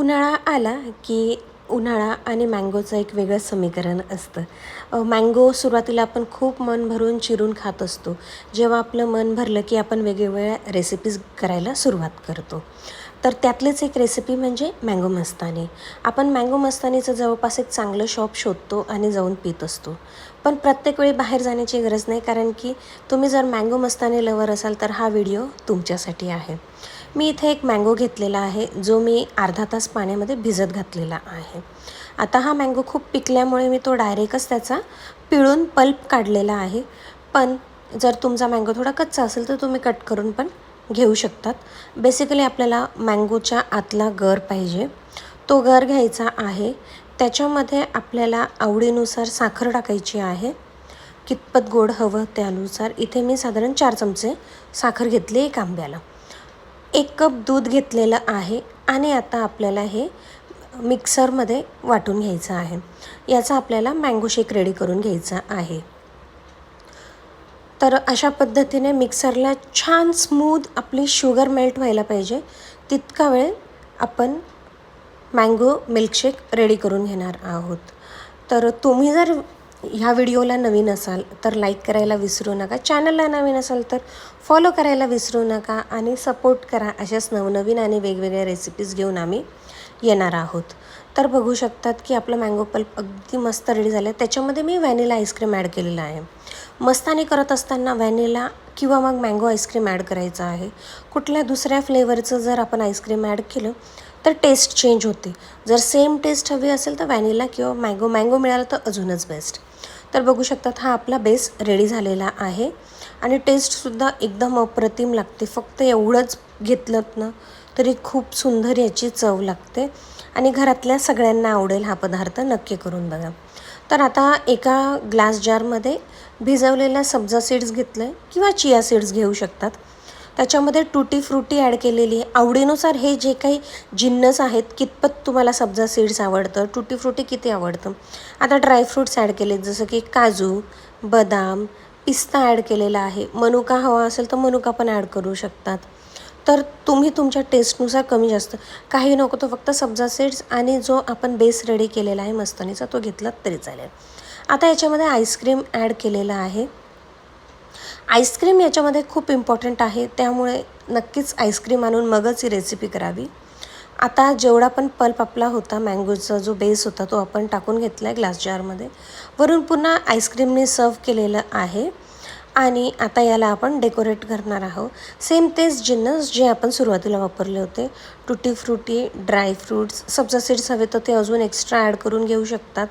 उन्हाळा आला की उन्हाळा आणि मँगोचं एक वेगळं समीकरण असतं. मँगो सुरुवातीला आपण खूप मन भरून चिरून खात असतो. जेव्हा आपलं मन भरलं की आपण वेगवेगळ्या रेसिपीज करायला सुरुवात करतो. तर त्यातलीच एक रेसिपी म्हणजे मँगो मस्तानी आपण मँगो मस्तानीचं जवळपास एक चांगलं शॉप शोधतो आणि जाऊन पित असतो. पण प्रत्येक वेळी बाहेर जाण्याची गरज नाही कारण की तुम्ही जर मँगो मस्तानी लवर असाल तर हा व्हिडिओ तुमच्यासाठी आहे. मी इथे एक मँगो घेतलेला आहे जो मी अर्धा तास पाण्यामध्ये भिजत घातलेला आहे. आता हा मँगो खूप पिकल्यामुळे मी तो डायरेक्टच त्याचा पिळून पल्प काढलेला आहे. पण जर तुमचा मँगो थोडा कच्चा असेल तर तुम्ही कट करून पण घेऊ शकतात. बेसिकली आपल्याला मँगोच्या आतला गर पाहिजे. तो गर घ्यायचा आहे. त्याच्यामध्ये आपल्याला आवडीनुसार साखर टाकायची आहे. कितपत गोड हवं त्यानुसार. इथे मी साधारण चार चमचे साखर घेतली एक आंब्याला. एक कप दूध घेतलेलं आहे आणि आता आपल्याला हे मिक्सरमध्ये वाटून घ्यायचं आहे. याचा आपल्याला मँगो शेक रेडी करून घ्यायचा आहे. तर अशा पद्धतीने मिक्सरला छान स्मूद आपली शुगर मेल्ट व्हायला पाहिजे. तितका वेळ आपण मँगो मिल्कशेक रेडी करून घेणार आहोत. तर तुम्ही जर ह्या व्हिडिओला नवीन असाल तर लाईक करायला विसरू नका. चॅनलला नवीन असाल तर फॉलो करायला विसरू नका आणि सपोर्ट करा अशाच नवनवीन आणि वेगवेगळ्या रेसिपीज घेऊन आम्ही येणार आहोत. तर बघू शकतात की आपलं मँगो पल्प अगदी मस्त रेडी झालं आहे त्याच्यामध्ये मी व्हॅनिला आईस्क्रीम ॲड केलेलं आहे. मस्तानी करत असताना व्हॅनिला किंवा मग मँगो आईस्क्रीम ॲड करायचं आहे. कुठल्या दुसऱ्या फ्लेवरचं जर आपण आईस्क्रीम ॲड केलं तर टेस्ट चेंज होते. जर सेम टेस्ट हवी असेल तर व्हॅनिला किंवा मँगो मँगो मिळाला तर अजूनच बेस्ट तर बघू शकतात हा आपला बेस रेडी झालेला आहे. आणि टेस्टसुद्धा एकदम अप्रतिम लागते. फक्त एवढंच घेतलं ना तरी खूप सुंदर याची चव लागते. आणि घरातल्या सगळ्यांना आवडेल हा पदार्थ नक्की करून बघा. तर आता एका ग्लास जारमध्ये भिजवलेल्या सब्जा सीड्स घेतलं आहे किंवा चिया सीड्स घेऊ शकतात. त्याच्यामध्ये टुटी फ्रुटी ॲड केलेली आवडीनुसार हे जे काही जिन्नस आहेत कितपत तुम्हाला सब्जा सीड्स आवडतं टुटी फ्रुटी किती आवडतं? आता ड्रायफ्रूट्स ॲड केले जसं की काजू बदाम पिस्ता ॲड केलेला आहे. मनुका हवा असेल तर मनुका पण ॲड करू शकतात. तर तुम्ही तुमच्या टेस्टनुसार कमी जास्त काही नको तो फक्त सब्जा सीड्स आणि जो आपण बेस रेडी केलेला आहे मस्तनीचा तो घेतला तरी चालेल. आता याच्यामध्ये आईस्क्रीम ॲड केलेला आहे. आईस्क्रीम याच्यामध्ये खूप इम्पॉर्टंट आहे. त्यामुळे नक्कीच आईस्क्रीम आणून मगच ही रेसिपी करावी. आता जेवढा पण पल्प आपला होता मँगोचा जो बेस होता तो आपण टाकून घेतला आहे ग्लास जारमध्ये वरून पुन्हा आईस्क्रीमने सर्व केलेलं आहे. आणि आता याला आपण डेकोरेट करणार आहोत. सेम तेच जिन्नस जे आपण सुरुवातीला वापरले होते. टुटी फ्रुटी ड्रायफ्रूट्स सब्जा सीड्स हवे तर ते अजून एक्स्ट्रा ॲड करून घेऊ शकतात.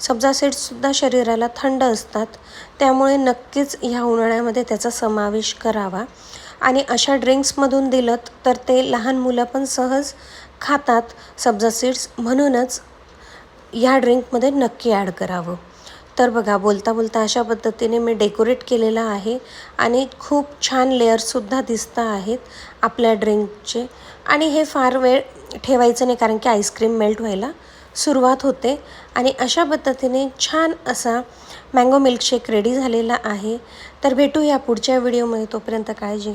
सब्जा सीड्ससुद्धा शरीराला थंड असतात. त्यामुळे नक्कीच ह्या उन्हाळ्यामध्ये त्याचा समावेश करावा. आणि अशा ड्रिंक्समधून दिलं तर ते लहान मुलं पण सहज खातात. सब्जा सीड्स म्हणूनच ह्या ड्रिंकमध्ये नक्की ॲड करावं. तर बघा बोलता बोलता अशा पद्धतीने मी डेकोरेट केलेलं आहे आणि खूप छान लेअरसुद्धा दिसता आहेत आपल्या ड्रिंकचे आणि हे फार वेळ ठेवायचं नाही कारण की आईस्क्रीम मेल्ट व्हायला सुरुवात होते. आणि अशा पद्धतीने छान असा मँगो मिल्कशेक रेडी झालेला आहे. तर भेटूया पुढच्या व्हिडिओमध्ये तोपर्यंत काळजी